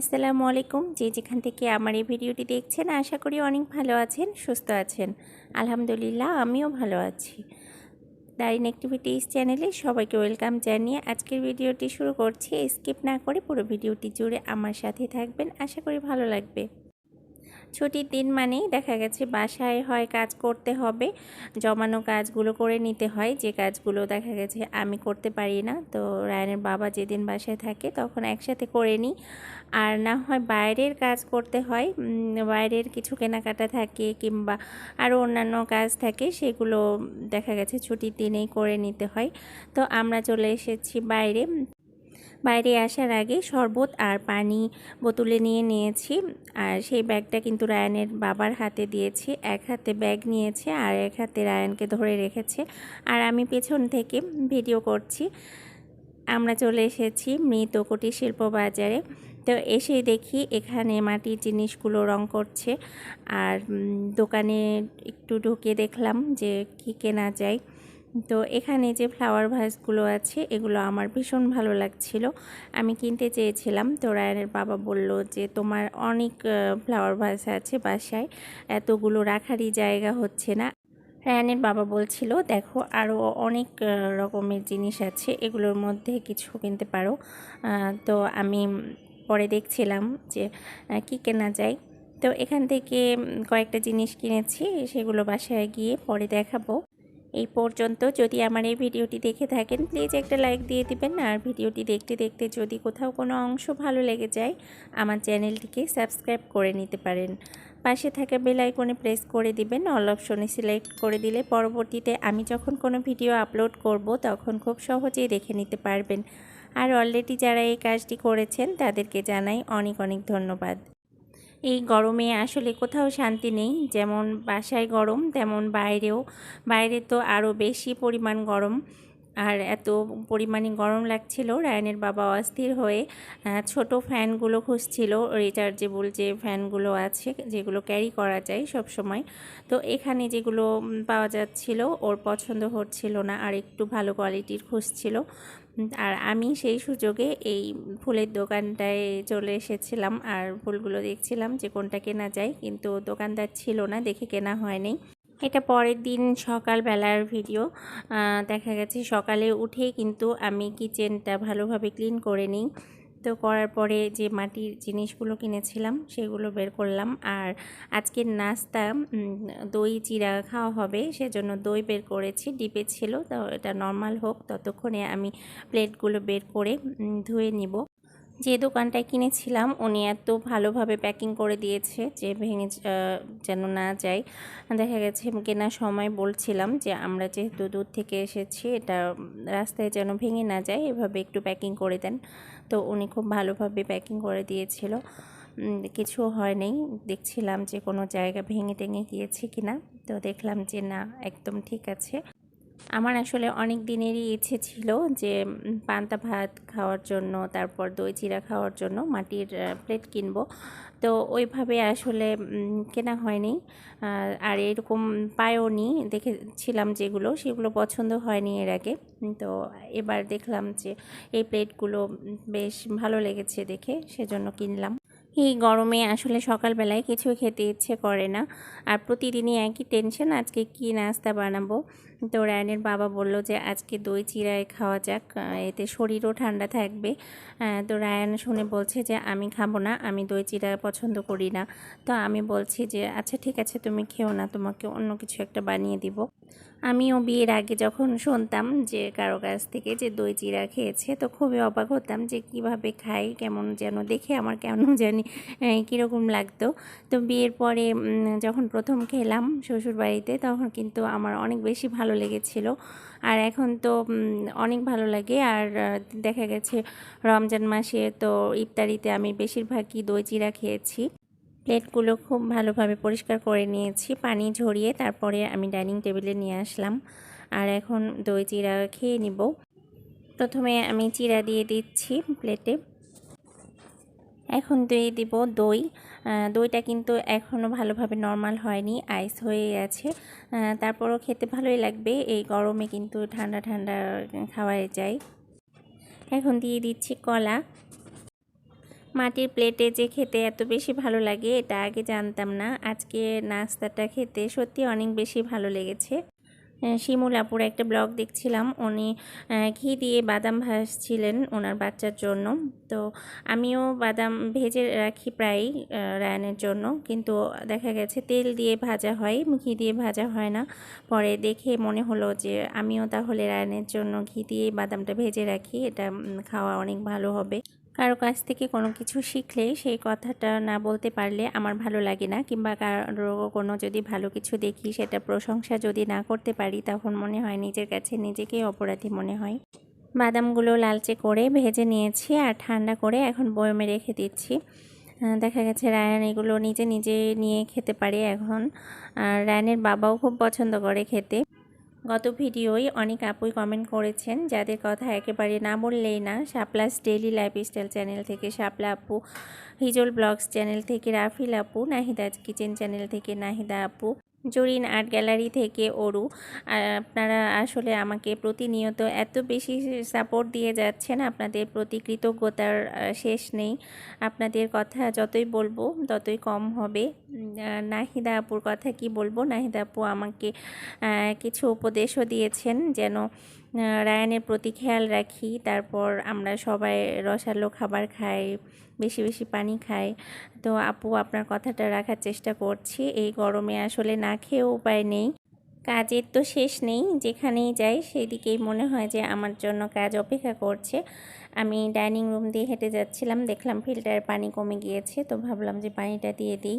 আসসালামু আলাইকুম। যে যেখান থেকে আমার এই ভিডিওটি দেখছেন, আশা করি অনেক ভালো আছেন, সুস্থ আছেন। আলহামদুলিল্লাহ, আমিও ভালো আছি। দারিন অ্যাক্টিভিটিস চ্যানেলে সবাইকে ওয়েলকাম জানিয়ে আজকের ভিডিওটি শুরু করছি। স্কিপ না করে পুরো ভিডিওটি জুড়ে আমার সাথে থাকবেন। আশা করি ভালো লাগবে। ছুটির দিন মানেই দেখা গেছে বাসায় হয় কাজ করতে হবে, জমানো কাজগুলো করে নিতে হয়, যে কাজগুলো দেখা গেছে আমি করতে পারি না। তো রায়নের বাবা যেদিন বাসায় থাকে তখন একসাথে করে নিই। আর না হয় বাইরের কাজ করতে হয় বাইরের কিছু কেনাকাটা থাকে কিংবা আরও অন্যান্য কাজ থাকে সেগুলো দেখা গেছে ছুটির দিনেই করে নিতে হয়। তো আমরা চলে এসেছি বাইরে। বাইরে আসার আগে শরবত আর পানি বোতলে নিয়ে নিয়েছি। আর সেই ব্যাগটা কিন্তু রায়ানের বাবার হাতে দিয়েছি। এক হাতে ব্যাগ নিয়েছে আর এক হাতে রায়ানকে ধরে রেখেছে। আর আমি পেছন থেকে ভিডিও করছি। আমরা চলে এসেছি মৃত কুটির শিল্প বাজারে। তো এসে দেখি এখানে মাটির জিনিসগুলো রং করছে। আর দোকানে একটু ঢুকে দেখলাম যে কি কেনা যায়। তো এখানে যে ফ্লাওয়ার ভাসগুলো আছে, এগুলো আমার ভীষণ ভালো লাগছিল। আমি কিনতে চেয়েছিলাম, তো রায়নের বাবা বলল যে, তোমার অনেক ফ্লাওয়ার ভাস আছে বাসায়, এতগুলো রাখারই জায়গা হচ্ছে না। রায়ানের বাবা বলছিল, দেখো আরও অনেক রকমের জিনিস আছে, এগুলোর মধ্যে কিছু কিনতে পারো। তো আমি পরে দেখছিলাম যে কি কেনা যায়। তো এখান থেকে কয়েকটা জিনিস কিনেছি, সেগুলো বাসায় গিয়ে পরে দেখাবো। এই পর্যন্ত যদি আমার এই ভিডিওটি দেখে থাকেন প্লিজ একটা লাইক দিয়ে দিবেন। আর ভিডিওটি দেখতে দেখতে যদি কোথাও কোনো অংশ ভালো লেগে যায়, আমার চ্যানেলটিকে সাবস্ক্রাইব করে নিতে পারেন। পাশে থাকা বেল আইকনে প্রেস করে দিবেন। অল অপশনে সিলেক্ট করে দিলে পরবর্তীতে আমি যখন কোনো ভিডিও আপলোড করব, তখন খুব সহজেই দেখে নিতে পারবেন। আর অলরেডি যারা এই কাজটি করেছেন, তাদেরকে জানাই অনেক অনেক ধন্যবাদ। এই গরমে আসলে কোথাও শান্তি নেই। যেমন বাসায় গরম, তেমন বাইরেও। বাইরে তো আরও বেশি পরিমাণ গরম। আর এত পরিমাণে গরম লাগছিল, রায়নের বাবা অস্থির হয়ে ছোট ফ্যানগুলো খুঁজছিল রিচার্জেবল যে ফ্যানগুলো আছে, যেগুলো ক্যারি করা যায় সব সময় তো এখানে যেগুলো পাওয়া যাচ্ছিল, ওর পছন্দ হচ্ছিল না, আর একটু ভালো কোয়ালিটির খুঁজছিল। আর আমি সেই সুযোগে এই ফুলের দোকানটায় চলে এসেছিলাম, আর ফুলগুলো দেখছিলাম যে কোনটা কেনা যায়, কিন্তু দোকানদার ছিল না, দেখে কেনা হয়নি। এটা পরের দিন সকালবেলার ভিডিও। দেখা গেছে সকালে উঠেই কিন্তু আমি কিচেনটা ভালোভাবে ক্লিন করে নিই। তো করার পরে যে মাটির জিনিসগুলো কিনেছিলাম সেগুলো বের করলাম। আর আজকের নাস্তা দই, চিরা খাওয়া হবে সেজন্য দই বের করেছি, ডিপে ছিল, তো এটা নর্মাল হোক, ততক্ষণে আমি প্লেটগুলো বের করে ধুয়ে নিব। যে দোকানটায় কিনেছিলাম, উনি এত ভালোভাবে প্যাকিং করে দিয়েছে যে ভেঙে যেন না যায়। দেখা গেছে কেনার সময় বলছিলাম যে, আমরা যেহেতু দূর থেকে এসেছি, এটা রাস্তায় যেন ভেঙে না যায়, এভাবে একটু প্যাকিং করে দেন। তো উনি খুব ভালোভাবে প্যাকিং করে দিয়েছিল। কিছু হয় হয়নি দেখছিলাম যে কোনো জায়গা ভেঙে টেঙে গিয়েছে কিনা। তো দেখলাম যে, না, একদম ঠিক আছে। আমার আসলে অনেক দিনেরই ইচ্ছে ছিল যে পান্তা ভাত খাওয়ার জন্য, তারপর দই চিরা খাওয়ার জন্য মাটির প্লেট কিনব। তো ওইভাবে আসলে কেনা হয়নি। আর এরকম পায়ও নি। দেখেছিলাম যেগুলো, সেগুলো পছন্দ হয়নি এর আগে। তো এবার দেখলাম যে, এই প্লেটগুলো বেশ ভালো লেগেছে দেখে, সেজন্য কিনলাম। এই গরমে আসলে সকালবেলায় কিছু খেতে ইচ্ছে করে না। আর প্রতিদিনই একই টেনশন আজকে কি নাস্তা বানাবো? তো রায়নের বাবা বলল যে, আজকে দই চিরায় খাওয়া যাক এতে শরীরও ঠান্ডা থাকবে। তো রায়ান শুনে বলছে যে, আমি খাব না, আমি দই চিরা পছন্দ করি না। তো আমি বলছি যে আচ্ছা ঠিক আছে, তুমি খেও না, তোমাকে অন্য কিছু একটা বানিয়ে দিব। আমিও বিয়ের আগে যখন শুনতাম যে কারও কাছ থেকে যে দই চিরা খেয়েছে, তো খুবই অবাক হতাম যে কীভাবে খাই, কেমন যেন দেখে আমার কেমন জানি কীরকম লাগতো। তো বিয়ের পরে যখন প্রথম খেলাম শ্বশুরবাড়িতে, তখন কিন্তু আমার অনেক বেশি ভালো লেগেছিল। আর এখন তো অনেক ভালো লাগে। আর দেখা গেছে রমজান মাসে তো ইফতারিতে আমি বেশিরভাগই দই চিরা খেয়েছি। প্লেটগুলো খুব ভালোভাবে পরিষ্কার করে নিয়েছি। পানি ঝরিয়ে তারপরে আমি ডাইনিং টেবিলে নিয়ে আসলাম। আর এখন দই চিরা খেয়ে নিব। প্রথমে আমি চিরা দিয়ে দিচ্ছি প্লেটে। এখন দিয়ে দিব দই। দইটা কিন্তু এখনও ভালোভাবে নর্মাল হয়নি, আইস হয়ে আছে তারপরও খেতে ভালোই লাগবে। এই গরমে কিন্তু ঠান্ডা ঠান্ডা খাওয়াই যায়। এখন দিয়ে দিচ্ছি কলা। মাটির প্লেটে যে খেতে এত বেশি ভালো লাগে, এটা আগে জানতাম না। আজকে নাস্তাটা খেতে সত্যি অনেক বেশি ভালো লেগেছে। শিমুল আপুর একটা ব্লগ দেখছিলাম, উনি ঘি দিয়ে বাদাম ভাজছিলেন ওনার বাচ্চার জন্য। তো আমিও বাদাম ভেজে রাখি প্রায়ই রায়নের জন্য। কিন্তু দেখা গেছে তেল দিয়ে ভাজা হয়, ঘি দিয়ে ভাজা হয় না। পরে দেখে মনে হলো যে আমিও তাহলে রায়নের জন্য ঘি দিয়ে বাদামটা ভেজে রাখি, এটা খাওয়া অনেক ভালো হবে। কারও কাছ থেকে কোনো কিছু শিখলে সেই কথাটা না বলতে পারলে আমার ভালো লাগে না, কিংবা কারও কোনো যদি ভালো কিছু দেখি সেটা প্রশংসা যদি না করতে পারি, তখন মনে হয় নিজের কাছে নিজেকেই অপরাধী মনে হয়। বাদামগুলো লালচে করে ভেজে নিয়েছি আর ঠান্ডা করে এখন বয়মে রেখে দিচ্ছি। দেখা গেছে রায়ান এগুলো নিজে নিজে নিয়ে খেতে পারে এখন। আর রায়ানের বাবাও খুব পছন্দ করে খেতে। গত ভিডিওয় অনেক আপুই কমেন্ট করেছেন, যাদের কথা একেবারে না বললেই না শাপলাস ডেইলি লাইফস্টাইল চ্যানেল থেকে সাপলা আপু হিজল ব্লগস চ্যানেল থেকে রাফিল আপু নাহিদা কিচেন চ্যানেল থেকে নাহিদা আপু জরিন আর্ট গ্যালারি থেকে অরু আপনারা আসলে আমাকে প্রতিনিয়ত এত বেশি সাপোর্ট দিয়ে যাচ্ছেন, আপনাদের প্রতি কৃতজ্ঞতার শেষ নেই। আপনাদের কথা যতই বলব, ততই কম হবে। নাহিদা আপুর কথা কি বলব? নাহিদা আপু আমাকে কিছু উপদেশও দিয়েছেন যেন রায়ানের প্রতি খেয়াল রাখি। তারপর আমরা সবাই রসালো খাবার খাই, বেশি বেশি পানি খাই। তো আপু, আপনার কথাটা রাখার চেষ্টা করছি। এই গরমে আসলে না খেয়েও উপায় নেই। কাজের তো শেষ নেই, যেখানেই যাই সেদিকেই মনে হয় যে আমার জন্য কাজ অপেক্ষা করছে। আমি ডাইনিং রুম দিয়ে হেঁটে যাচ্ছিলাম, দেখলাম ফিল্টারের পানি কমে গিয়েছে, তো ভাবলাম যে পানিটা দিয়ে দিই।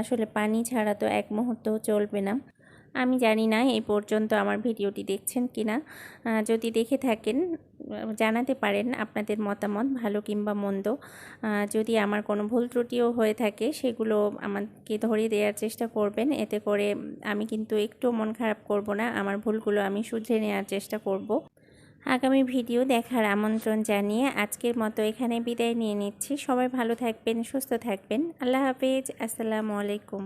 আসলে পানি ছাড়া তো এক মুহূর্তও চলবে না। আমি জানি না এই পর্যন্ত আমার ভিডিওটি দেখছেন কি না। যদি দেখে থাকেন জানাতে পারেন আপনাদের মতামত, ভালো কিংবা মন্দ। যদি আমার কোনো ভুল ত্রুটিও হয়ে থাকে, সেগুলো আমাকে ধরিয়ে দেওয়ার চেষ্টা করবেন। এতে করে আমি কিন্তু একটু মন খারাপ করব না, আমার ভুলগুলো আমি শুধরে নেওয়ার চেষ্টা করব। আগামী ভিডিও দেখার আমন্ত্রণ জানিয়ে আজকের মতো এখানে বিদায় নিয়ে নিচ্ছি। সবাই ভালো থাকবেন, সুস্থ থাকবেন। আল্লাহ হাফেজ। আসসালামু আলাইকুম।